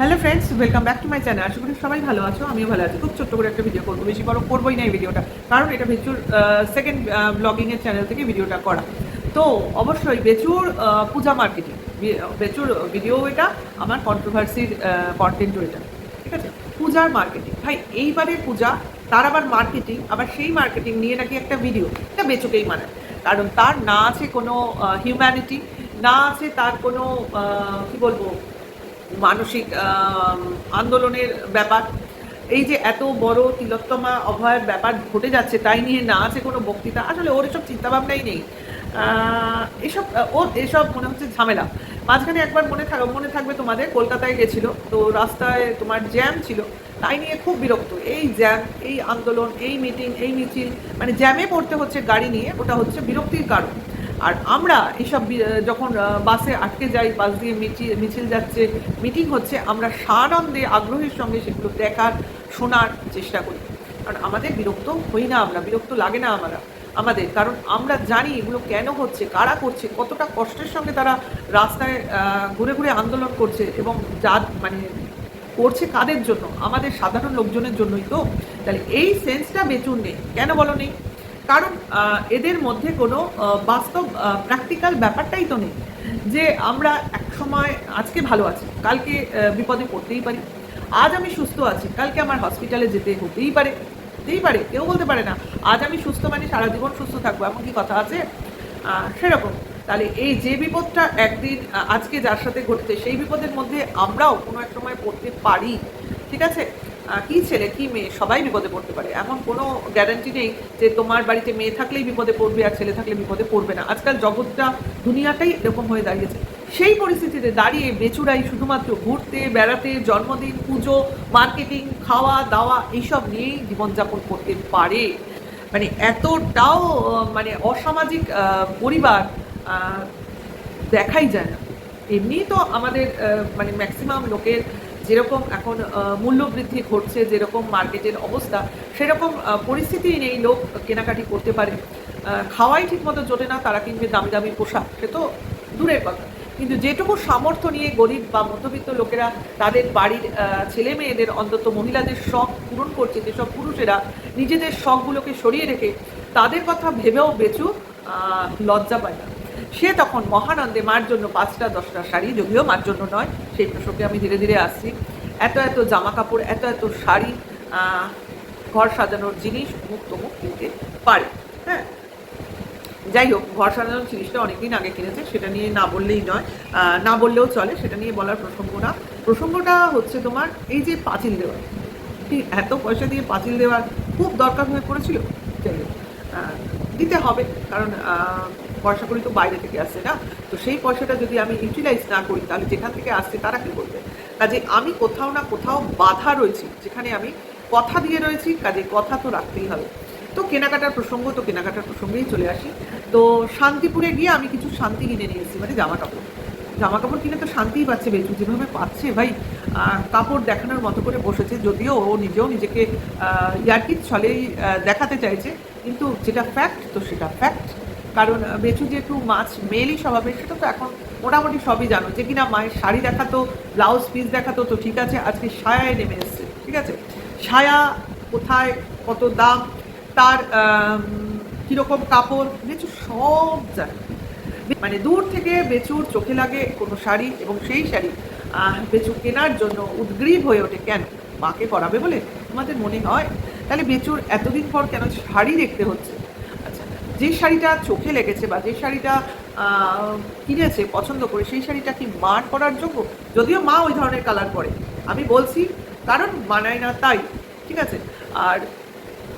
Hello friends welcome back to my channel আশা করি সবাই ভালো আছো, আমিও ভালো আছি। খুব ছোট্ট করে একটা ভিডিও করব, বেশি বড় করবোই না এই ভিডিওটা কারণ এটা বেচুর সেকেন্ড ব্লগিংয়ের চ্যানেল থেকে ভিডিওটা করা। তো অবশ্যই বেচুর পূজা মার্কেটিং বেচুর ভিডিও এটা, আমার কন্ট্রোভার্সির কন্টেন্টও এটা ঠিক আছে? পূজার মার্কেটিং ভাই, এইবারে পূজা, তার আবার মার্কেটিং আবার সেই মার্কেটিং নিয়ে নাকি একটা ভিডিও এটা বেচুকেই মানে কারণ তার না আছে কোনো হিউম্যানিটি না আছে তার কোনো কি বলব মানসিক আন্দোলনের ব্যাপার। এই যে এত বড় তিলোত্তমা অভয়ের ব্যাপার ঘটে যাচ্ছে, তাই নিয়ে না আছে কোনো বক্তৃতা? আসলে ওর এসব চিন্তাভাবনাই নেই। এসব, ওর এসব মনে হচ্ছে ঝামেলা। মাঝখানে একবার মনে থাক, মনে থাকবে তোমাদের, কলকাতায় গেছিল, তো রাস্তায় তোমার জ্যাম ছিল, তাই নিয়ে খুব বিরক্ত। এই জ্যাম, এই আন্দোলন, এই মিটিং, এই মিছিল মানে জ্যামে পড়তে হচ্ছে গাড়ি নিয়ে, ওটা হচ্ছে বিরক্তির কারণ। আর আমরা এইসব বি- যখন বাসে আটকে যাই, বাস দিয়ে মিছিল মিছিল যাচ্ছে, মিটিং হচ্ছে, আমরা সানন্দে আগ্রহের সঙ্গে সেগুলো দেখার, শোনার চেষ্টা করি। কারণ আমাদের বিরক্ত হই না আমরা, বিরক্ত লাগে না আমরা, আমাদের। কারণ আমরা জানি এগুলো কেন হচ্ছে, কারা করছে, কতটা কষ্টের সঙ্গে তারা রাস্তায় ঘুরে ঘুরে আন্দোলন করছে এবং যা মানে করছে কাদের জন্য? আমাদের সাধারণ লোকজনের জন্যই তো। তাহলে এই সেন্সটা বেচুন নেই। কেন বলো নেই? কারণ এদের মধ্যে কোনো বাস্তব প্র্যাকটিক্যাল ব্যাপারটাই তো নেই। যে আমরা এক সময় আজকে ভালো আছি, কালকে বিপদে পড়তেই পারি। আজ আমি সুস্থ আছি, কালকে আমার হসপিটালে যেতে হতেই পারে। হতেই পারে, কেউ বলতে পারে না। আজ আমি সুস্থ মানে সারা জীবন সুস্থ থাকব, এমন কি কথা আছে? সেরকম। তাহলে এই যে বিপদটা একদিন আজকে যার সাথে ঘটছে, সেই বিপদের মধ্যে আমরাও কোনো এক সময় পড়তে পারি। ঠিক আছে? কি ছেলে, কি মেয়ে, সবাই বিপদে পড়তে পারে। এমন কোনো গ্যারান্টি নেই যে তোমার বাড়িতে মেয়ে থাকলেই বিপদে পড়বে আর ছেলে থাকলে বিপদে পড়বে না। আজকাল জগৎটা দুনিয়াটাই এরকম হয়ে দাঁড়িয়েছে। সেই পরিস্থিতিতে দাঁড়িয়ে বেচুরাই শুধুমাত্র ঘুরতে, বেড়াতে, জন্মদিন, পুজো মার্কেটিং খাওয়া, দাওয়া, এইসব নিয়েই জীবনযাপন করতে পারে। মানে এতটাও মানে অসামাজিক পরিবার দেখাই যায় না। এমনি তো আমাদের মানে ম্যাক্সিমাম লোকের যেরকম এখন আহ, মূল্যবৃদ্ধি ঘটছে যেরকম মার্কেটের অবস্থা সেরকম পরিস্থিতি নেই লোক কেনাকাটি করতে পারে। খাওয়াই ঠিকমতো জোটে না তারা কিনবে দামি দামি পোশাক সে তো দূরের কথা। কিন্তু যেটুকু সামর্থ্য নিয়ে গরিব বা মধ্যবিত্ত লোকেরা তাদের বাড়ির ছেলে মেয়েদের অন্তত মহিলাদের শখ পূরণ করছে যেসব পুরুষেরা নিজেদের শখগুলোকে সরিয়ে রেখে তাদের কথা ভেবেও বেচু লজ্জা পায় না। সে তখন মহানন্দে মার জন্য পাঁচটা, দশটা শাড়ি যদিও মার জন্য নয়, সেই প্রসঙ্গে আমি ধীরে ধীরে আসছি। এত এত জামা কাপড় এত এত শাড়ি ঘর সাজানোর জিনিস মুক্ত মুখ কিনতে পারে হ্যাঁ? যাই হোক, ঘর সাজানোর জিনিসটা অনেকদিন আগে কিনেছে, সেটা নিয়ে না বললেই নয় না বললেও চলে, সেটা নিয়ে বলার প্রসঙ্গ না। প্রসঙ্গটা হচ্ছে তোমার এই যে পাঁচিল দেওয়া ঠিক এত পয়সা দিয়ে পাঁচিল দেওয়ার খুব দরকার হয়ে পড়েছিল? দিতে হবে, কারণ পয়সা করি তো বাইরে থেকে আসছে না? তো সেই পয়সাটা যদি আমি ইউটিলাইজ না করি, তাহলে যেখান থেকে আসছে তারা কী করবে? কাজে আমি কোথাও না কোথাও বাধা রয়েছি, যেখানে আমি কথা দিয়ে রয়েছি, কাজে কথা তো রাখতেই হবে। তো কেনাকাটার প্রসঙ্গ, তো কেনাকাটার প্রসঙ্গেই চলে আসি। তো শান্তিপুরে গিয়ে আমি কিছু শান্তি কিনে নিয়ে এসেছি মানে জামা কাপড় জামা কাপড় কিনে তো শান্তিই পাচ্ছে, বেচু যেভাবে পাচ্ছে ভাই। কাপড় দেখানোর মতো করে বসেছে, যদিও ও নিজেও নিজেকে ইয়ার্কির ছলেই দেখাতে চাইছে। কিন্তু যেটা ফ্যাক্ট তো সেটা ফ্যাক্ট কারণ বেচু যেহেতু মাছ মেলই স্বভাবের সেটা তো এখন মোটামুটি সবই জানো। যে কিনা মায়ের শাড়ি দেখাতো ব্লাউজ পিস দেখাতো, তো ঠিক আছে, আজকে সায়ায় নেমে এসছে, ঠিক আছে? সায়া কোথায়, কত দাম, তার কীরকম কাপড় বেচু সব জানে। মানে দূর থেকে বেচুর চোখে লাগে কোনো শাড়ি এবং সেই শাড়ি। বেচু কেনার জন্য উদ্গ্রীব হয়ে ওঠে কেন? মাকে করাবে বলে তোমাদের মনে হয়? তাহলে বেচুর এতদিন পর কেন শাড়ি দেখতে হচ্ছে? যে শাড়িটা চোখে লেগেছে বা যে শাড়িটা কিনেছে পছন্দ করে, সেই শাড়িটা কি মার পরার যোগ্য? যদিও মা ওই ধরনের কালার পরে। আমি বলছি, কারণ মানায় না তাই, ঠিক আছে? আর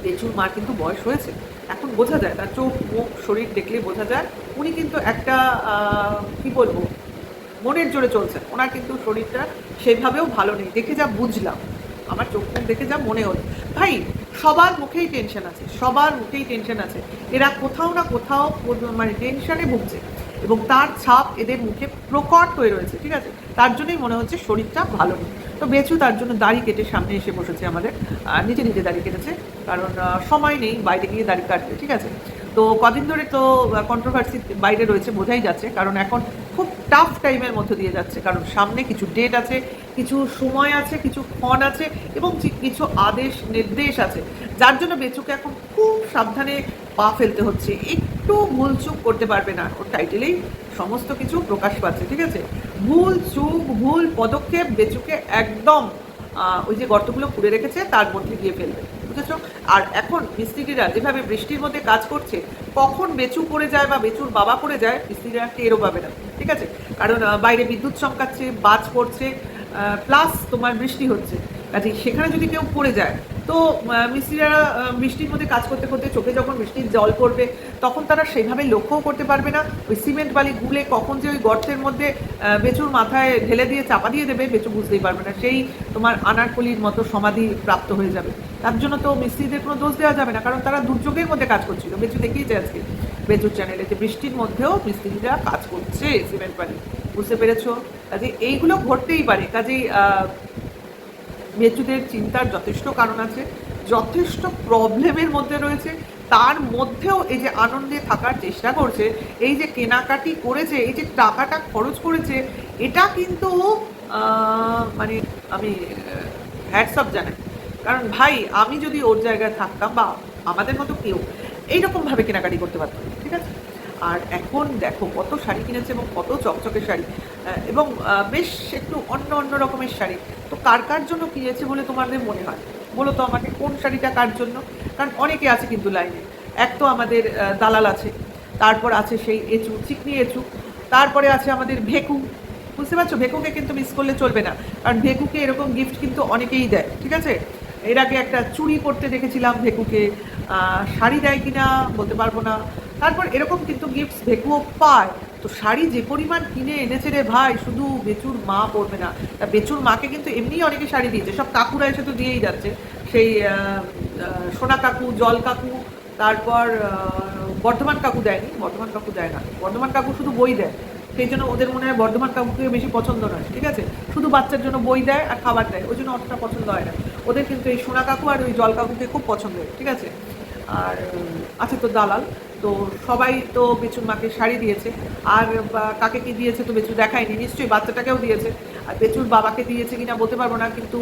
বেচুর মার কিন্তু বয়স হয়েছে। এখন বোঝা যায়, তার চোখ, মুখ, শরীর দেখলে বোঝা যায়, উনি কিন্তু একটা কি বলব, মনের জোরে চলছেন। ওনার কিন্তু শরীরটা সেভাবেও ভালো নেই। দেখে যা বুঝলাম। আমার চোখ দেখে যা মনে হলো। ভাই সবার মুখেই টেনশন আছে, সবার মুখেই টেনশন আছে। এরা কোথাও না কোথাও মানে টেনশনে ভুগছে এবং তার ছাপ এদের মুখে প্রকট হয়ে রয়েছে, ঠিক আছে? তার জন্যই মনে হচ্ছে শরীরটা ভালো নেই। তো বেচু তার জন্য দাড়ি কেটে সামনে এসে বসেছে আমাদের নিজে নিজে দাড়ি কেটেছে, কারণ সময় নেই বাইরে গিয়ে দাড়ি কাটবে ঠিক আছে? তো কদিন ধরে তো কন্ট্রোভার্সি বাইরে রয়েছে, বোঝাই যাচ্ছে, কারণ এখন খুব টাফ টাইমের মধ্যে দিয়ে যাচ্ছে, কারণ সামনে কিছু ডেট আছে কিছু সময় আছে, কিছু ক্ষণ আছে এবং কিছু আদেশ, নির্দেশ আছে। যার জন্য বেচুকে এখন খুব সাবধানে পা ফেলতে হচ্ছে। একটু ভুল চুক করতে পারবে না। ওর টাইটেলেই সমস্ত কিছু প্রকাশ পাচ্ছে, ঠিক আছে? ভুল চুক, ভুল পদক্ষেপ বেচুকে একদম ওই যে গর্তগুলো খুঁড়ে রেখেছে, তার মধ্যে গিয়ে ফেলবে, বুঝেছ? আর এখন মিস্ত্রিরা যেভাবে বৃষ্টির মধ্যে কাজ করছে, কখন বেচু পড়ে যায় বা বেচুর বাবা পড়ে যায়, মিস্ত্রিরা টেরও পাবে না, ঠিক আছে? কারণ বাইরে বিদ্যুৎ চমকাচ্ছে, বাজ পড়ছে প্লাস তোমার বৃষ্টি হচ্ছে। কাজে সেখানে যদি কেউ পড়ে যায়, তো মিস্ত্রিরা বৃষ্টির মধ্যে কাজ করতে করতে চোখে যখন বৃষ্টির জল পড়বে, তখন তারা সেভাবে লক্ষ্যও করতে পারবে না। ওই সিমেন্ট বালি গুলে কখন যে ওই গর্তের মধ্যে বেচুর মাথায় ঢেলে দিয়ে চাপা দিয়ে দেবে বেচু বুঝতেই পারবে না। সেই তোমার আনারকলির মতো সমাধি প্রাপ্ত হয়ে যাবে। তার জন্য তো মিস্ত্রিদের কোনো দোষ দেওয়া যাবে না, কারণ তারা দুর্যোগের মধ্যে কাজ করছিল। বেচু দেখিয়েছে আজকে। বেচুর চ্যানেলে যে বৃষ্টির মধ্যেও মিস্ত্রিরা কাজ করছে সিমেন্ট বালি। বুঝতে পেরেছ? কাজে এইগুলো ঘটতেই পারে। কাজেই আহ, বেচুদের চিন্তার যথেষ্ট কারণ আছে যথেষ্ট প্রবলেমের মধ্যে রয়েছে তার মধ্যেও এই যে আনন্দে থাকার চেষ্টা করছে এই যে কেনাকাটি করেছে এই যে টাকাটা খরচ করেছে এটা কিন্তু মানে আমি হ্যাটসঅপ জানাই। কারণ ভাই আমি যদি ওর জায়গায় থাকতাম বা আমাদের মতো কেউ এইরকমভাবে কেনাকাটি করতে পারতাম ঠিক আছে? আর এখন দেখো কত শাড়ি কিনেছে এবং কত চকচকে শাড়ি। এবং বেশ একটু অন্য অন্য রকমের শাড়ি। তো কার কার জন্য কিনেছে বলে তোমাদের মনে হয়? বলো তো আমাকে, কোন শাড়িটা কার জন্য? কারণ অনেকে আছে কিন্তু লাইনে। এক তো আমাদের দালাল আছে, তারপর আছে সেই এচু, চিকনি এচু, তারপরে আছে আমাদের ভেকু। বুঝতে পারছ? ভেকুকে কিন্তু মিস করলে চলবে না, কারণ ভেকুকে এরকম গিফট কিন্তু অনেকেই দেয়, ঠিক আছে? এর আগে একটা চুড়ি করতে দেখেছিলাম ভেকুকে শাড়ি দেয় কিনা বলতে পারব না। তারপর এরকম কিন্তু গিফটস ভেকুও পায়। তো শাড়ি যে পরিমাণ কিনে এনেছে রে ভাই, শুধু বেচুর মা পরবে না। তা বেচুর মাকে কিন্তু এমনিই অনেকে শাড়ি দিয়েছে। সব কাকুরা এসে তো দিয়েই যাচ্ছে। সেই সোনা কাকু, জল কাকু, তারপর বর্ধমান কাকু দেয়নি। বর্ধমান কাকু দেয় না। বর্ধমান কাকু শুধু বই দেয়। সেই জন্য ওদের মনে হয় বর্ধমান কাকুকে বেশি পছন্দ নয়। ঠিক আছে? শুধু বাচ্চার জন্য বই দেয় আর খাবার দেয়। ওই জন্য অতটা পছন্দ হয় না। ওদের কিন্তু এই সোনা কাকু আর ওই জল কাকুকে খুব পছন্দ ঠিক আছে? আর আছে তো দালাল, তো সবাই তো বেচুর মাকে শাড়ি দিয়েছে। আর কাকে কি দিয়েছে তো বেচু দেখায়নি, নিশ্চয়ই বাচ্চাটাকেও দিয়েছে। আর বেচুর বাবাকে দিয়েছে কিনা বলতে পারব না, কিন্তু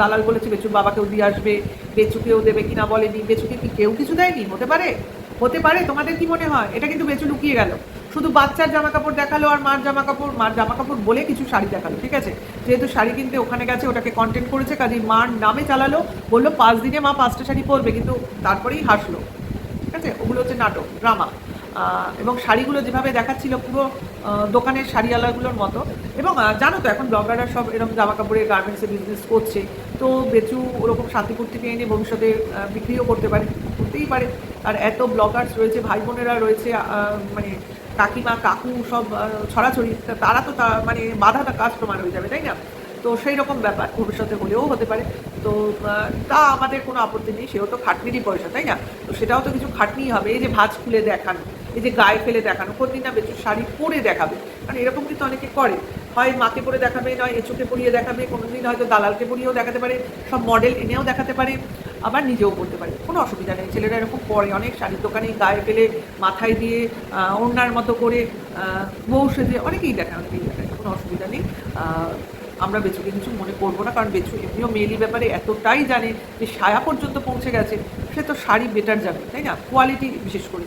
দালাল বলেছে বেচুর বাবাকেও দিয়ে আসবে, বেচুকেও দেবে কিনা বলেনি, বেচুকে কি কেউ কিছু দেয়নি? হতে পারে হতে পারে, তোমাদের কি মনে হয়? এটা কিন্তু বেচু লুকিয়ে গেল। শুধু বাচ্চার জামা কাপড় দেখাল আর মার জামা কাপড় মার জামা কাপড় বলে কিছু শাড়ি দেখাল, ঠিক আছে? যেহেতু শাড়ি কিনতে ওখানে গেছে, ওটাকে কন্টেন্ট করেছে, কাজেই মার নামে চালালো, বলল, পাঁচ দিনে মা পাঁচটা শাড়ি পরবে। কিন্তু তারপরেই হাসলো, ঠিক আছে? ওগুলো হচ্ছে নাটক ড্রামা এবং শাড়িগুলো যেভাবে দেখাচ্ছিল পুরো দোকানের শাড়িওয়ালাগুলোর মতো। এবং জানো তো, এখন ব্লগাররা সব এরকম জামা কাপড়ের গার্মেন্টসে বিজনেস করছে। তো বেচু ওরকম শান্তিপুর থেকে এনে ভবিষ্যতে বিক্রিও করতে পারে, করতেই পারে। আর এত ব্লগার্স রয়েছে, ভাই বোনেরা রয়েছে মানে কাকিমা, কাকু সব ছড়াছড়ি, তারা তো মানে বাধাটা কাস্টমার হয়ে যাবে, তাই না? তো সেই রকম ব্যাপার, ভবিষ্যতে হলেও হতে পারে। তো তা আমাদের কোনো আপত্তি নেই, সেও তো খাটনিরই পয়সা, তাই না? তো সেটাও তো কিছু খাটনিই হবে, এই যে ভাঁজ খুলে দেখানো, এই যে গায়ে ফেলে দেখানো কোনদিন না বেচু শাড়ি পরে দেখাবে। কারণ এরকম কিন্তু অনেকে করে। হয় মাকে পরে দেখাবে, নয় এঁচুকে পরিয়ে দেখাবে, কোনোদিন হয়তো দালালকে পরিয়েও দেখাতে পারে, সব মডেল এনেও দেখাতে পারে। আবার নিজেও পড়তে পারে। কোনো অসুবিধা নেই। ছেলেরা এরকম পরে অনেক শাড়ির দোকানে গায়ে ফেলে মাথায় দিয়ে আহ, ওড়নার মতো করে বউ সেজে অনেকেই দেখায় অনেকেই দেখায় কোনো অসুবিধা নেই। আমরা বেচুকে কিছু মনে করব না কারণ বেচু এমনিও মেয়েলি ব্যাপারে এতটাই জানে যে সায়া পর্যন্ত পৌঁছে গেছে সে তো শাড়ি বেটার যাবে তাই না? কোয়ালিটি বিশেষ করে।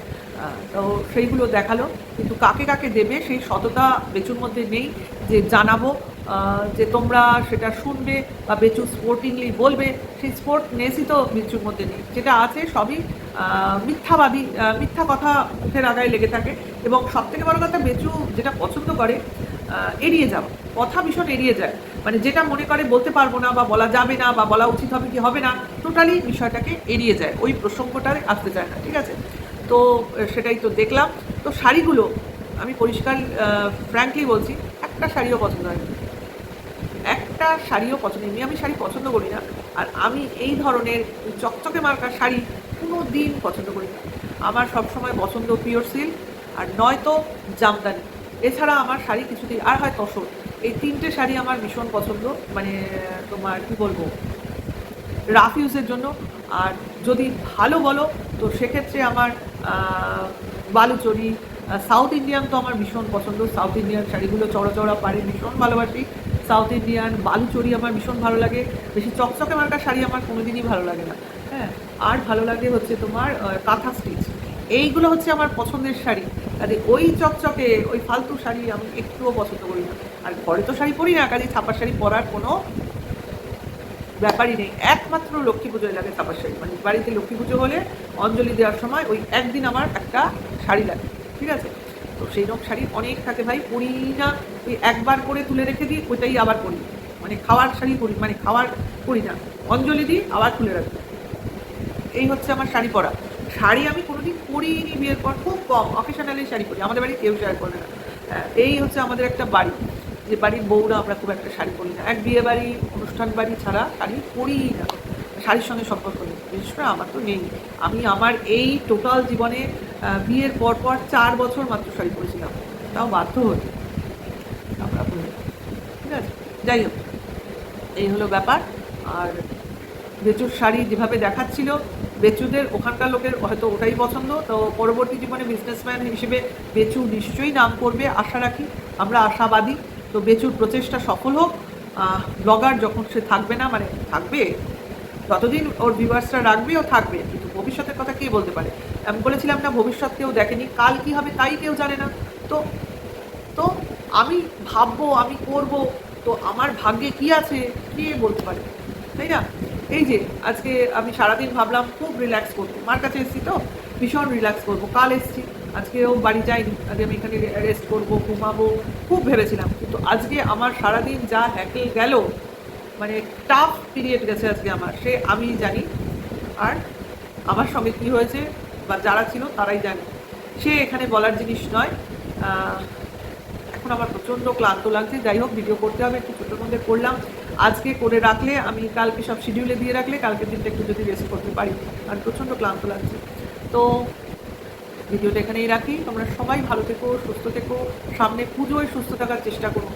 তো সেইগুলো দেখাল। কিন্তু কাকে কাকে দেবে সেই সততা বেচুর মধ্যে নেই যে জানাব। যে তোমরা সেটা শুনবে বা বেচু স্পোর্টিংলি বলবে, সেই স্পোর্টনেসই তো বেচুর মধ্যে নেই। যেটা আছে সবই মিথ্যাবাদী মিথ্যা কথা মুখের আগায় লেগে থাকে। এবং সব থেকে বড় কথা বেচু যেটা পছন্দ করে এড়িয়ে যাওয়া। কথা ভীষণ এড়িয়ে যায়। মানে যেটা মনে করে বলতে পারব না বা বলা যাবে না বা বলা উচিত হবে কি হবে না টোটালি বিষয়টাকে এড়িয়ে যায়। ওই প্রসঙ্গটায় আসতে চায় না, ঠিক আছে? তো সেটাই তো দেখলাম। তো শাড়িগুলো, আমি পরিষ্কার ফ্র্যাঙ্কলি বলছি, একটা শাড়িও পছন্দ হয়নি একটা শাড়িও পছন্দ এমনি আমি শাড়ি পছন্দ করি না। আর আমি এই ধরনের চকচকে মার্কা শাড়ি কোনো দিন পছন্দ করি না। আমার সবসময় পছন্দ পিওর সিল্ক আর নয়তো জামদানি। এছাড়া আমার শাড়ি কিছুতেই আর হয় তসর। এই তিনটে শাড়ি আমার ভীষণ পছন্দ। মানে তোমার কি বলব? রাফ ইউজের জন্য। আর যদি ভালো বলো, তো সেক্ষেত্রে আমার বালুচরি সাউথ ইন্ডিয়ান তো আমার ভীষণ পছন্দ। সাউথ ইন্ডিয়ান শাড়িগুলো চড়া চড়া পারে, ভীষণ ভালোবাসি। সাউথ ইন্ডিয়ান বালুচরি আমার ভীষণ ভালো লাগে। বেশি চকচকে মার্কা শাড়ি আমার কোনোদিনই ভালো লাগে না। হ্যাঁ আর ভালো লাগে হচ্ছে তোমার কাঁথা স্টিচ। এইগুলো হচ্ছে আমার পছন্দের শাড়ি। কাজে ওই চকচকে, ওই ফালতু শাড়ি আমি একটুও পছন্দ করি না। আর ঘরে তো শাড়ি পরি না কাজে ছাপার শাড়ি পরার কোনো ব্যাপারই নেই। একমাত্র লক্ষ্মী পুজোয় লাগে ছাপার শাড়ি। মানে বাড়িতে লক্ষ্মী পুজো হলে অঞ্জলি দেওয়ার সময় ওই একদিন আমার একটা শাড়ি লাগে। ঠিক আছে? তো সেই রকম শাড়ি অনেক থাকে ভাই। পরি না ওই একবার করে তুলে রেখে দিই ওইটাই আবার পরি মানে খাওয়ার শাড়ি পরি মানে খাওয়ার পরি না। অঞ্জলি দিই আবার তুলে রাখি। এই হচ্ছে আমার শাড়ি পরা। শাড়ি আমি কোনোদিন পরিনি বিয়ের পর খুব কম অকেশনালি শাড়ি পরি। আমাদের বাড়ি কেউ শাড়ি পরে না। হ্যাঁ, এই হচ্ছে আমাদের একটা বাড়ি। যে বাড়ির বউরা আমরা খুব একটা শাড়ি পরি না। এক বিয়ে বাড়ি অনুষ্ঠান বাড়ি ছাড়া শাড়ি পরিই না। শাড়ির সঙ্গে সম্পর্ক নেই। বিশেষ করে আমার তো নেই। আমি আমার এই টোটাল জীবনে বিয়ের পর পর চার বছর মাত্র শাড়ি পরেছিলাম। তাও বাধ্য হতে আমরা পরি। ঠিক আছে যাই হোক, এই হলো ব্যাপার। আর বেচুর শাড়ি যেভাবে দেখাচ্ছিল, বেচুদের, ওখানকার লোকের হয়তো ওটাই পছন্দ। তো পরবর্তী জীবনে বিজনেসম্যান হিসেবে বেচু নিশ্চয়ই নাম করবে, আশা রাখি। আমরা আশাবাদী। তো বেচুর প্রচেষ্টা সফল হোক। ব্লগার যখন সে থাকবে না মানে থাকবে? ততদিন ওর ভিউয়ার্সরা রাখবে, ও থাকবে। কিন্তু ভবিষ্যতের কথা কে বলতে পারে? আমি বলেছিলাম না, ভবিষ্যৎ কেউ দেখেনি। কাল কি হবে তাই কেউ জানে না। তো তো আমি ভাববো, আমি করব তো আমার ভাগ্যে কি আছে, কে বলতে পারে? তাই না? এই যে, আজকে আমি সারাদিন ভাবলাম, খুব রিল্যাক্স করব। মার কাছে এসেছি তো? ভীষণ রিল্যাক্স করব। কাল এসেছি। আজকেও বাড়ি যাইনি। আজকে আমি এখানে রেস্ট করব, ঘুমাবো, খুব ভেবেছিলাম। কিন্তু আজকে আমার সারাদিন যা হ্যাকেল গেল মানে টাফ পিরিয়ড গেছে আজকে আমার। সে আমি জানি। আর আমার সঙ্গে কী হয়েছে বা যারা ছিল তারাই জানে। সে এখানে বলার জিনিস নয়। এখন আমার প্রচণ্ড ক্লান্ত লাগছে। যাই হোক ভিডিও করতে হবে, একটু ছোটোর মধ্যে করলাম। আজকে করে রাখলে, আমি কালকে সব শিডিউলে দিয়ে রাখলে কালকের দিনটা একটু যদি রেস্ট করতে পারি আর প্রচণ্ড ক্লান্ত লাগছে। তো ভিডিওটা এখানেই রাখি। তোমরা সবাই ভালো থেকো, সুস্থ থেকো। সামনে পুজোয় সুস্থ থাকার চেষ্টা করো।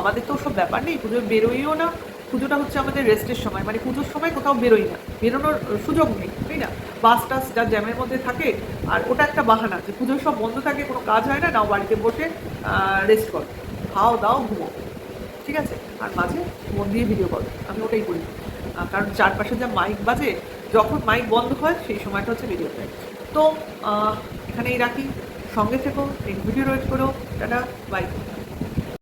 আমাদের তো সব ব্যাপার নেই, পুজোয় বেরোইও না। পুজোটা হচ্ছে আমাদের রেস্টের সময় মানে পুজোর সময় কোথাও বেরোই না, বেরোনোর সুযোগ নেই, তাই না? বাস টাস যা জ্যামের মধ্যে থাকে, আর ওটা একটা বাহানা যে পুজোর সব বন্ধ থাকে, কোনো কাজ হয় না, নাও বাড়িতে বসে রেস্ট করো, খাও, দাও ঘুমো ঠিক আছে? আর মাঝে মন দিয়ে ভিডিও করো আমি ওটাই করি। কারণ চারপাশে যা মাইক বাজে, যখন মাইক বন্ধ হয়, সেই সময়টা হচ্ছে ভিডিও টাইম তো এখানেই রাখি, সঙ্গে থেকো নেক্সট ভিডিও রয়েছে করো, টাটা বাই